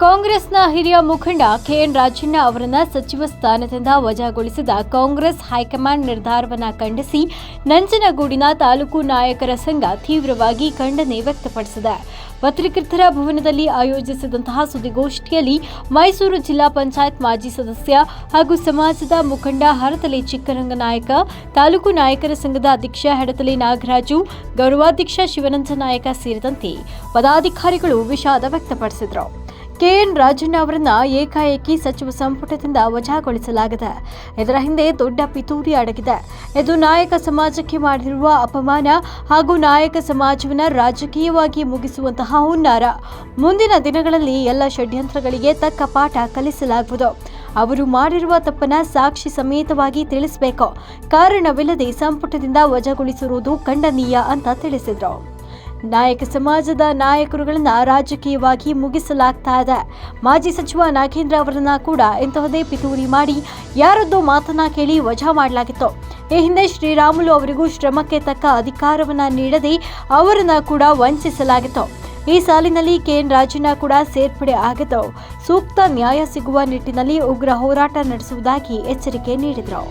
ಕಾಂಗ್ರೆಸ್ನ ಹಿರಿಯ ಮುಖಂಡ ಕೆಎನ್ ರಾಜಣ್ಣ ಅವರನ್ನ ಸಚಿವ ಸ್ಥಾನದಿಂದ ವಜಾಗೊಳಿಸಿದ ಕಾಂಗ್ರೆಸ್ ಹೈಕಮಾಂಡ್ ನಿರ್ಧಾರವನ್ನು ಖಂಡಿಸಿ ನಂಜನಗೂಡಿನ ತಾಲೂಕು ನಾಯಕರ ಸಂಘ ತೀವ್ರವಾಗಿ ಖಂಡನೆ ವ್ಯಕ್ತಪಡಿಸಿದೆ. ಪತ್ರಕರ್ತರ ಭವನದಲ್ಲಿ ಆಯೋಜಿಸಿದಂತಹ ಸುದ್ದಿಗೋಷ್ಠಿಯಲ್ಲಿ ಮೈಸೂರು ಜಿಲ್ಲಾ ಪಂಚಾಯತ್ ಮಾಜಿ ಸದಸ್ಯ ಹಾಗೂ ಸಮಾಜದ ಮುಖಂಡ ಹರತಲೆ ಚಿಕ್ಕರಂಗನಾಯಕ ತಾಲೂಕು ನಾಯಕರ ಸಂಘದ ಅಧ್ಯಕ್ಷ ಹೆಡತಲೆ ನಾಗರಾಜು, ಗೌರವಾಧ್ಯಕ್ಷ ಶಿವನಂದ ನಾಯಕ ಸೇರಿದಂತೆ ಪದಾಧಿಕಾರಿಗಳು ವಿಷಾದ ವ್ಯಕ್ತಪಡಿಸಿದರು. ಕೆಎನ್ ರಾಜಣ್ಣ ಅವರನ್ನ ಏಕಾಏಕಿ ಸಚಿವ ಸಂಪುಟದಿಂದ ವಜಾಗೊಳಿಸಲಾಗಿದೆ. ಇದರ ಹಿಂದೆ ದೊಡ್ಡ ಪಿತೂರಿ ಅಡಗಿದೆ. ಇದು ನಾಯಕ ಸಮಾಜಕ್ಕೆ ಮಾಡಿರುವ ಅಪಮಾನ ಹಾಗೂ ನಾಯಕ ಸಮಾಜವನ್ನ ರಾಜಕೀಯವಾಗಿ ಮುಗಿಸುವಂತಹ ಹುನ್ನಾರ. ಮುಂದಿನ ದಿನಗಳಲ್ಲಿ ಎಲ್ಲ ಷಡ್ಯಂತ್ರಗಳಿಗೆ ತಕ್ಕ ಪಾಠ ಕಲಿಸಲಾಗುವುದು. ಅವರು ಮಾಡಿರುವ ತಪ್ಪನ ಸಾಕ್ಷಿ ಸಮೇತವಾಗಿ ತಿಳಿಸಬೇಕು. ಕಾರಣವಿಲ್ಲದೆ ಸಂಪುಟದಿಂದ ವಜಾಗೊಳಿಸಿರುವುದು ಖಂಡನೀಯ ಅಂತ ತಿಳಿಸಿದರು. ನಾಯಕ ಸಮಾಜದ ನಾಯಕರುಗಳನ್ನ ರಾಜಕೀಯವಾಗಿ ಮುಗಿಸಲಾಗ್ತಾ ಇದೆ. ಮಾಜಿ ಸಚಿವ ನಾಗೇಂದ್ರ ಅವರನ್ನ ಕೂಡ ಇಂತಹದೇ ಪಿತೂರಿ ಮಾಡಿ ಯಾರದ್ದೋ ಮಾತನ್ನ ಕೇಳಿ ವಜಾ ಮಾಡಲಾಗಿತ್ತು. ಈ ಹಿಂದೆ ಶ್ರೀರಾಮುಲು ಅವರಿಗೂ ಶ್ರಮಕ್ಕೆ ತಕ್ಕ ಅಧಿಕಾರವನ್ನ ನೀಡದೆ ಅವರನ್ನ ಕೂಡ ವಂಚಿಸಲಾಗಿತ್ತು. ಈ ಸಾಲಿನಲ್ಲಿ ಕೆಎನ್ ರಾಜಣ್ಣ ಕೂಡ ಸೇರ್ಪಡೆ ಆಗಿದ್ದು, ಸೂಕ್ತ ನ್ಯಾಯ ಸಿಗುವ ನಿಟ್ಟಿನಲ್ಲಿ ಉಗ್ರ ಹೋರಾಟ ನಡೆಸುವುದಾಗಿ ಎಚ್ಚರಿಕೆ ನೀಡಿದರು.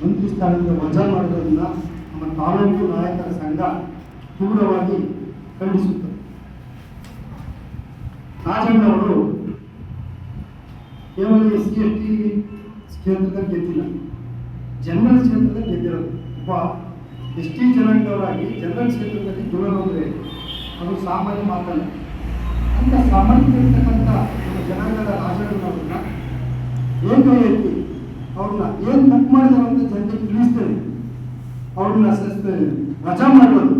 ಮಂತ್ರಿ ಸ್ಥಾನದಿಂದ ವಜಾ ಮಾಡೋದನ್ನ ನಮ್ಮ ತಾಲೂಕು ನಾಯಕರ ಸಂಘ ತೀವ್ರವಾಗಿ ಖಂಡಿಸುತ್ತದೆ. ರಾಜಣ್ಣವರು ಕೇವಲ ಎಸ್ ಸಿ ಎಸ್ ಟಿ ಕ್ಷೇತ್ರದಲ್ಲಿ ಗೆದ್ದಿಲ್ಲ. ಜನರಲ್ ಕ್ಷೇತ್ರದಲ್ಲಿ ಗೆದ್ದಿರೋದು. ಒಬ್ಬ ಎಸ್ ಟಿ ಜನಾಂಗದವರಾಗಿ ಜನರಲ್ ಕ್ಷೇತ್ರದಲ್ಲಿ ಗೆಲ್ಲೋದು ಅಂದರೆ ಅದು ಸಾಮಾನ್ಯ ಮಾತಲ್ಲ. ಅಂತ ಸಾಮಾನ್ಯ ಇರ್ತಕ್ಕಂಥ ಜನಾಂಗದ ಜನಾಂಗದ ರಾಜಣ್ಣನವ್ರನ್ನ ಏಕಾಏಕಿ ಅವ್ರನ್ನ ಏನು ತಪ್ಪು ಮಾಡಿದಾರೆ ಅಂತ ಜನರಿಗೆ ತಿಳಿಸ್ತೇನೆ. ಅವ್ರನ್ನ ಸಸ್ತೇನೆ ರಜಾ ಮಾಡೋದು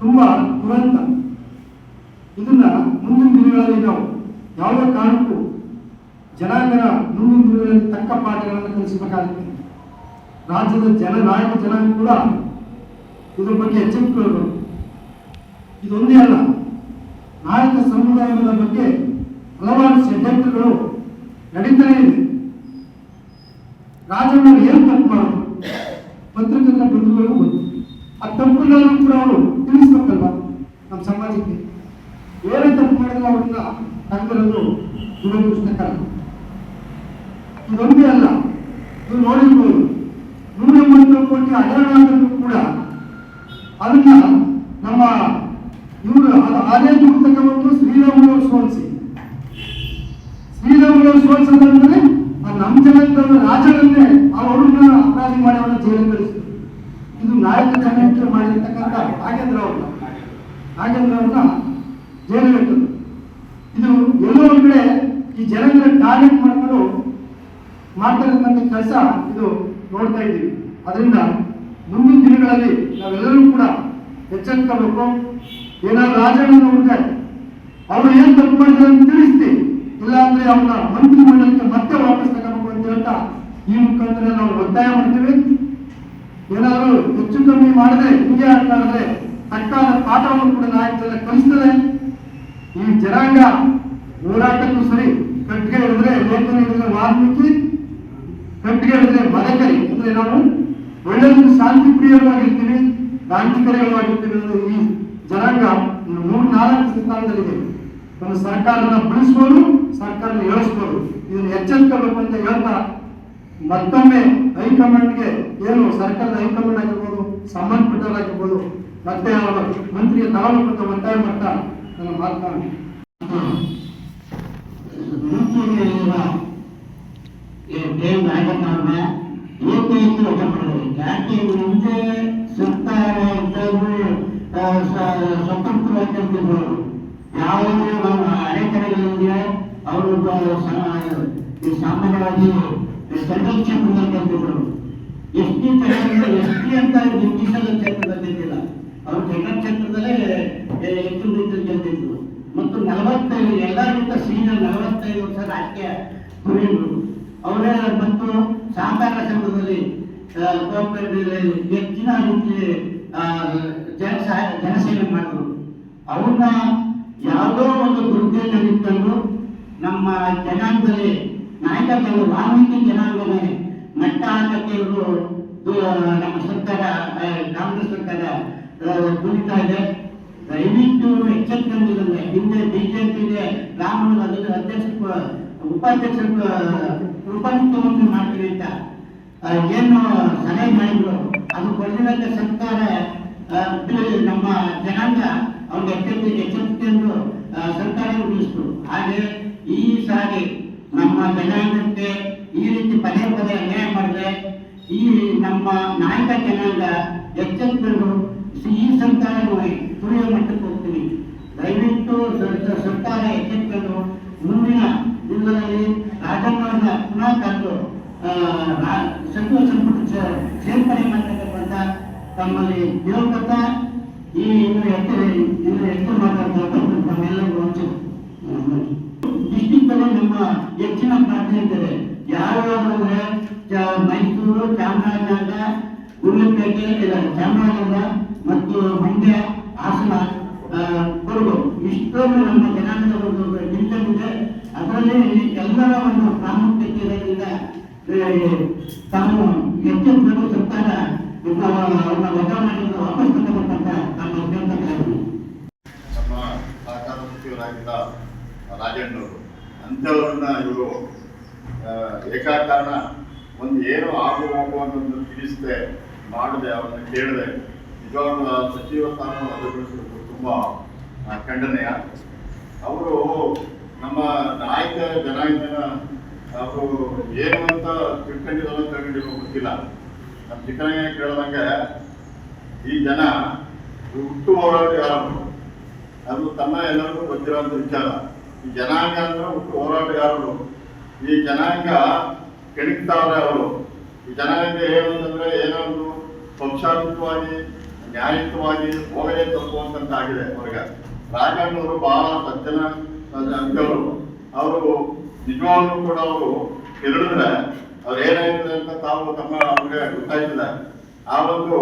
ತುಂಬಾ ದುರಂತ. ಇದನ್ನ ಮುಂದಿನ ದಿನಗಳಲ್ಲಿ ನಾವು ಯಾವುದೇ ಕಾರಣಕ್ಕೂ ಜನಾಂಗನ ಮುಂದಿನ ದಿನಗಳಲ್ಲಿ ತಕ್ಕ ಪಾಠಗಳನ್ನು ಕಲಿಸಬೇಕಾಗುತ್ತೆ. ರಾಜ್ಯದ ಜನ ನಾಯಕ ಜನಾಂಗ ಕೂಡ ಇದ್ರ ಬಗ್ಗೆ ಎಚ್ಚರಿಕೆಗಳು ಇದೊಂದೇ ಅಲ್ಲ, ನಾಯಕ ಸಮುದಾಯದ ಬಗ್ಗೆ ಹಲವಾರು ಷಡ್ಯಂತ್ರಗಳು ನಡೀತಾನೆ ಇದೆ. ರಾಜಣ್ಣರು ಏನು ತಪ್ಪು ಮಾಡೋದು? ಪತ್ರಕರ್ತರ ಬಂಧುಗಳು ಗೊತ್ತು. ಆ ತಪ್ಪುಗಳನ್ನು ಕೂಡ ಅವರು ತಿಳಿಸ್ಬೇಕಲ್ವ ನಮ್ಮ ಸಮಾಜಕ್ಕೆ? ಏನೇ ತಪ್ಪು ಮಾಡಿದ್ರೆ ಅವ್ರನ್ನ ತಂದಿರೋದು ದುರದೃಷ್ಟಕರ. ಇದೊಂದೇ ಅಲ್ಲ, ನೀವು ನೋಡಿರ್ಬೋದು, ನೂರ ಎಂಬತ್ತು ಕೋಟಿ ಹಗರಣ ಆದರೂ ಕೂಡ ಅದನ್ನ ನಮ್ಮ ಇವರು ಅದೇ ಪುಸ್ತಕವನ್ನು ಶ್ರೀರಾಮುಲು ಸೋಲಿಸಿ. ಶ್ರೀರಾಮುಲು ಸೋಲಿಸೋದಂದ್ರೆ ಜನಾಂಗದ ಆ ಹುಡುಗನ ಅಪರಾಧಿ ಮಾಡಿ ಅವರನ್ನ ಜೈಲಿಗೆ ಕಳಿಸಿದ್ರು ಇದು ನಾಯಕ ಜನಾಂಗಕ್ಕೆ ಮಾಡಿರ್ತಕ್ಕಂಥ ನಾಗೇಂದ್ರ ಅವರು ನಾಗೇಂದ್ರ ಅವ್ರನ್ನ ಜೈಲು ಇಟ್ಟರು ಇದು ಎಲ್ಲೋ ಒಂದ್ ಕಡೆ ಈ ಜನಗಳ ಟಾರ್ಗೆಟ್ ಮಾಡ್ಕೊಂಡು ಮಾಡ್ತಕ್ಕಂಥ ಕೆಲಸ ಇದು ನೋಡ್ತಾ ಇದ್ದೀವಿ. ಅದರಿಂದ ಮುಂದಿನ ದಿನಗಳಲ್ಲಿ ನಾವೆಲ್ಲರೂ ಕೂಡ ಎಚ್ಚರಿಸಬೇಕು ಏನಾದ್ರು ರಾಜಣ್ಣನವ್ರಿಗೆ ಅವರು ಏನು ತಪ್ಪು ಮಾಡಿದ್ರು ಅಂತ ತಿಳಿಸ್ತಿ ಇಲ್ಲ ಮಂತ್ರಿ ಅವ್ರನ್ನ ಮಂತ್ರಿ ಮಂಡಲಕ್ಕೆ ಮತ್ತೆ ವಾಪಸ್ ತಗೋಬೇಕು ಅಂತ ಈ ಮುಖಾಂತರ ನಾವು ಒತ್ತಾಯ ಮಾಡ್ತೀವಿ. ಏನಾದರೂ ಹೆಚ್ಚು ಕಮ್ಮಿ ಮಾಡದೆ, ಹಿಂಗೆ ಅಂತ ಹೇಳಿದ್ರೆ ಸರ್ಕಾರ ಪಾಠವನ್ನು ಕೂಡ ನಾಯಕರನ್ನ ಕಲಿಸ್ತದೆ. ಈ ಜನಾಂಗ ಹೋರಾಟಕ್ಕೂ ಸರಿ ಕಟ್ಟಿಗೆ ಹಿಡಿದ್ರೆ ಲೇಖನ ಹಿಡಿದ್ರೆ ವಾಲ್ಮೀಕಿ, ಕಟ್ಟಿಗೆ ಹಿಡಿದ್ರೆ ಮದಕರಿ. ಅಂದ್ರೆ ನಾವು ಒಳ್ಳೆಯದು ಶಾಂತಿ ಪ್ರಿಯವಾಗಿರ್ತೀವಿ ಕ್ರಾಂತಿಕಾರಿಗಳಾಗಿರ್ತೀವಿ ಅನ್ನೋದು ಈ ಜನಾಂಗ ಮೂರು ನಾಲ್ಕು ಸ್ಥಾನದಲ್ಲಿದೆ. ನಮ್ಮ ಸರ್ಕಾರನ ಬೆಳೆಸ್ಬೋದು ಸರ್ಕಾರನ ಹೇಳಿಸ್ಬೋದು ಇದನ್ನ ಎಚ್ಚರಿಸಬೇಕು ಅಂತ ಹೇಳ್ತಾ ಮತ್ತೊಮ್ಮೆ ಹೈಕಮಾಂಡ್ಗೆ ಏನು ಸರ್ಕಾರದ ಹೈಕಮಾಂಡ್ ಆಗಿರ್ಬೋದು ಸಂಬಂಧಪಟ್ಟವರಾಗಿರ್ಬೋದು ಮತ್ತೆ ಅವರ ಮಂತ್ರಿಯ ತಾಲೂಕು ಒತ್ತಾಯ ಮಾಡ್ತಾ ನನ್ನ ಮಾತನಾಡಿ ಮುಂದೆ ಸರ್ಕಾರ ಇದ್ದವರು ಆ, ಸ- ಸ್ವತಂತ್ರವಾಗಿ ಇರ್ತಿದ್ರು ಯಾವುದೇ ನಮ್ಮ ಅಡೆತಡೆಗಳಿಂದ ಅವರು ಬ- ಸ- ಈ ಸಾಮಾನ್ಯವಾಗಿ ಸೆಂಟ್ರಲ್ ಕ್ಷೇತ್ರದಲ್ಲಿ ಎಸ್ ಟಿ ಎಸ್ ಟಿ ಅಂತ ನಿರ್ದಿಷ್ಟದ ಕ್ಷೇತ್ರದಲ್ಲಿ ಗೆದ್ದಿಲ್ಲ ಅವರು ಎ- ಹೆಚ್ಚು ರೀತಿಯಲ್ಲಿ ಗೆದ್ದಿದ್ರು. ಮತ್ತು ನಲವತ್ತೈದು, ಎಲ್ಲರಿಗಿಂತ ಸೀನಿಯರ್ ನಲವತ್ತೈದು ವರ್ಷ ರಾಜಕೀಯ ಧುರೀಣರು ಅವರೇ ಮತ್ತು ಸಹಕಾರ ಸಂಘದಲ್ಲಿ ಹೆಚ್ಚಿನ ರೀತಿ ಜನ ಜನಸೇವೆ ಮಾಡಿದ್ರು. ಅವ್ರನ್ನ ಯಾವುದೋ ಒಂದು ದುರ್ಗದಲ್ಲಿ ಇಟ್ಕೊಂಡು ನಮ್ಮ ಜನಾಂಗದಲ್ಲಿ ನಾಯಕತ್ವ ವಾಲ್ಮೀಕಿ ಜನಾಂಗದಲ್ಲಿ ಮಟ್ಟ ಹಾಕಕ್ಕೆ ನಮ್ಮ ಸರ್ಕಾರ ಕಾಂಗ್ರೆಸ್ ಸರ್ಕಾರ ಕುರಿತಾ ಇದೆ. ದಯವಿಟ್ಟು ಎಚ್ಚೆತ್ಕೊಂಡಿದ್ದಾರೆ ಹಿಂದೆ ಬಿಜೆಪಿಗೆ ರಾಮನ ಅಧ್ಯಕ್ಷ ಉಪಾಧ್ಯಕ್ಷ ಉಪಮುಖ್ಯಮಂತ್ರಿ ಮಾಡ್ತೀವಿ ಅಂತ. ಏನು ಸಲಹೆ ಮಾಡಿದ್ರು. ಅದು ಕೊಡಲಿಕ್ಕೆ ಸರ್ಕಾರ ನಮ್ಮ ಜನಾಂಗ ಅವ್ರಿಗೆ ಎಚ್ಚೆತ್ತು ಎಚ್ಚೆತ್ತುಕೊಂಡು ಆ, ಸರ್ಕಾರ ಉಳಿಸಿತು. ಹಾಗೆ ಈ ಸಾರಿ ನಮ್ಮ ಜನಾಂಗಕ್ಕೆ ಈ ರೀತಿ ಪದೇ ಪದೇ ಅನ್ಯಾಯ ಮಾಡಿದ್ರೆ ಈ ನಮ್ಮ ನಾಯಕ ಜನಾಂಗ ಎಚ್ಚೆತ್ತರು ಈ ಸರ್ಕಾರ ತುಳಿಯೋ ಮಟ್ಟಕ್ಕೆ ಹೋಗ್ತೀವಿ. ದಯವಿಟ್ಟು ಸರ್- ಸರ್ಕಾರ ಎಚ್ಚೆತ್ತರು ಮುಂದಿನ ದಿನಗಳಲ್ಲಿ ರಾಜಣ್ಣವ್ರನ್ನ ಪುನಃ ತಂದು ಸಚಿವ ಸಂಪುಟ ಸೇರ್ಪಡೆ ಮಾಡ್ತಕ್ಕಂಥ ತಮ್ಮಲ್ಲಿ ದೇವಕತ್ತ ಈ ಇನ್ನು ಹೆಚ್ಚು ಇನ್ನು ಹೆಚ್ಚು ಮಾತಾಡ್ತಾ ತಮ್ಮೆಲ್ಲರಿಗೂ ಹಂಚು ಹೆಚ್ಚಿನ ಪ್ರಾರ್ಥನೆ ಯಾವ್ಯಾವಂದ್ರೆ ಮೈಸೂರು, ಚಾಮರಾಜನಗರ ಗುರುಪೇಟೆ ಚಾಮರಾಜನಗರ ಮತ್ತು ಮಂಡ್ಯ ಹಾಸನ ಕೊಡಗು. ಇಷ್ಟೊಂದು ನಮ್ಮ ಜನಾಂಗದ ಒಂದು ಇದೆ. ಅದರಲ್ಲಿ ಎಲ್ಲರ ಒಂದು ಪ್ರಾಮುಖ್ಯತೆ ಇರೋದ್ರಿಂದ ತಾವು ಎಚ್ಚೆತ್ತುಕೊಂಡು ಸರ್ಕಾರ ಇವ್ರನ್ನ ಅವ್ರನ್ನ ವಜಾ ಮಾಡಿದ್ರೆ ವಾಪಸ್ ತಗೋಬೇಕಂತ ನಮ್ಮ ಕೇಳ್ತಾ ನಮ್ಮ ಸಹಕಾರ ಸಚಿವರಾಗಿದ್ದ ರಾಜಣ್ಣವರು ಅಂಥವ್ರನ್ನ ಇವರು ಏಕಾಕಾರಣ ಒಂದು ಏನು ಆಗು ಹೋಗು ಅನ್ನೋದನ್ನು ತಿಳಿಸದೆ, ಮಾಡದೆ, ಅವ್ರನ್ನ ಕೇಳದೆ. ನಿಜವಾಗ್ಲೂ ಸಚಿವ ಸ್ಥಾನವನ್ನು ರದ್ದುಗೊಳಿಸಿರುವುದು ತುಂಬ ಖಂಡನೆಯ. ಅವರು ನಮ್ಮ ನಾಯಕ ಜನಾಂಗನ ಅವರು ಏನು ಅಂತ ತಿಳ್ಕೊಂಡಿರೋ ತಿಳ್ಕೊಂಡಿರೋ ಗೊತ್ತಿಲ್ಲ. ನಮ್ಮ ಚಿಕ್ಕನಗೇ ಕೇಳಿದಂಗೆ ಈ ಜನ ಹುಟ್ಟು ಹೋರಾಟ ಯಾರು? ಅದು ತಮ್ಮ ಎಲ್ಲರಿಗೂ ಗೊತ್ತಿರುವಂತ ವಿಚಾರ. ಈ ಜನಾಂಗ ಅಂದ್ರೆ ಹುಟ್ಟು ಹೋರಾಟಗಾರರು. ಈ ಜನಾಂಗ ಕೆಣಕ್ತಾವ್ರೆ ಅವರು. ಈ ಜನಾಂಗ ಹೇಳುವುದಂದ್ರೆ ಅಂತಂದ್ರೆ ಏನೋ ಒಂದು ಪಕ್ಷಾತೀತವಾಗಿ ನ್ಯಾಯಯುತವಾಗಿ ಹೋಗಲೇ ತಪ್ಪುವಂತ ಆಗಿದೆ ಅವ್ರಿಗೆ ರಾಜಣ್ಣವರು ಬಹಳ ಸಜ್ಜನ ಅಂಕವರು ಅವರು ನಿಜವಾಗ್ಲೂ ಕೂಡ ಅವರು ಹೇಳಿದ್ರೆ ಅವ್ರು ಏನಾಗಿದೆ ಅಂತ ತಾವು ತಮ್ಮ ಅವ್ರಿಗೆ ಗೊತ್ತಾಯ್ತದೆ. ಆ ಒಂದು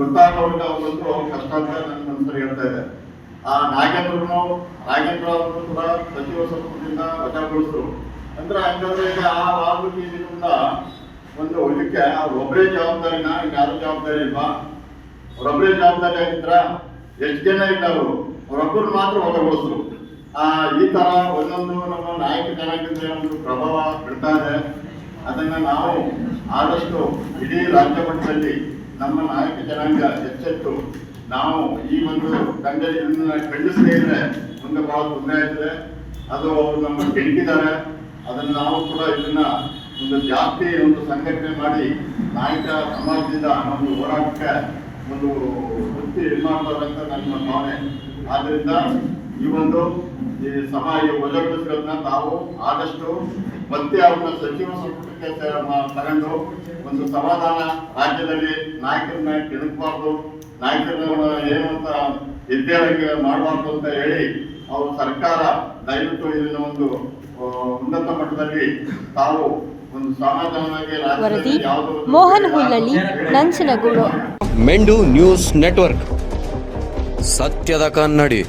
ಗೊತ್ತಾಗೋರಿಗೆ ಅವರೊಂದು ಕಷ್ಟ ಅಂತ ನನ್ನ ಹೇಳ್ತಾ ಆ ನಾಗೇಂದ್ರನು ನಾಗೇಂದ್ರ ಅವರು ಕೂಡ ಸಚಿವ ಸಂಪುಟದಿಂದ ವಜಾಗೊಳಿಸಿದ್ರು ಅಂದ್ರೆ ಹಂಗಂದ್ರೆ ಆ ವಾಲ್ಮೀಕಿ ಇದರಿಂದ ಒಂದು ಇದಕ್ಕೆ ಅವ್ರು ಒಬ್ಬರೇ ಜವಾಬ್ದಾರಿನ ಯಾರು ಜವಾಬ್ದಾರಿ ಇಲ್ವಾ? ಅವರೊಬ್ಬರೇ ಜವಾಬ್ದಾರಿ ಆಗಿದ್ರ ಎಷ್ಟು ಜನ ಇಲ್ಲ ಅವರು ಅವರೊಬ್ಬರು ಮಾತ್ರ ವಜಾಗೊಳಿಸಿದ್ರು ಆ, ಈ ತರ ಒಂದೊಂದು ನಮ್ಮ ನಾಯಕ ಜನಾಂಗದ ಒಂದು ಪ್ರಭಾವ ಬಿಡ್ತಾ ಇದೆ. ಅದನ್ನ ನಾವು ಆದಷ್ಟು ಇಡೀ ರಾಜ್ಯ ಮಟ್ಟದಲ್ಲಿ ನಮ್ಮ ನಾಯಕ ಜನಾಂಗ ಎಚ್ಚೆತ್ತು. ನಾವು ಈ ಒಂದು ತಂದೆ ಖಂಡಿಸದೇ ಇದ್ರೆ ಮುಂದೆ ಬಹಳ ತೊಂದರೆ ಆಯ್ತದೆ. ಅದು ಅವರು ನಮ್ಮ ಕೆಣಕಿದ್ದಾರೆ ಅದನ್ನು ನಾವು ಕೂಡ ಇದನ್ನ ಒಂದು ಜಾತಿ ಒಂದು ಸಂಘಟನೆ ಮಾಡಿ ನಾಯಕ ಸಮಾಜದಿಂದ ನಮ್ಮ ಹೋರಾಟಕ್ಕೆ ಒಂದು ವೃತ್ತಿ ಅಂತ ನನ್ನ ಭಾವನೆ. ಆದ್ದರಿಂದ ಈ ಒಂದು ಈ ಸಮಾಜ ಒದಗಿಸೋದನ್ನ ತಾವು ಆದಷ್ಟು ಮತ್ತೆ ಅವ್ರನ್ನ ಸಚಿವ ಸಂಪುಟಕ್ಕೆ ತಗೊಂಡು ಒಂದು ಸಮಾಧಾನ ರಾಜ್ಯದಲ್ಲಿ ನಾಯಕರನ್ನ ಕೆಣಕಬಾರ್ದು ನಾಯಕರನ್ನ ಏನು ಅಂತ ಎದ್ದೇಳಂಗೆ ಮಾಡಬಾರ್ದು ಅಂತ ಹೇಳಿ ಅವರು ಸರ್ಕಾರ ದಯವಿಟ್ಟು ಇರುವ ಒಂದು ಉನ್ನತ ಮಟ್ಟದಲ್ಲಿ ತಾವು ಒಂದು ಒಂದು ಮೋಹನ್ ಹುಲ್ಲಳ್ಳಿ ನಂಜನಗೂಡು. ಮೆಂಡು ನ್ಯೂಸ್ ನೆಟ್ವರ್ಕ್. ಸತ್ಯದ ಕನ್ನಡಿ.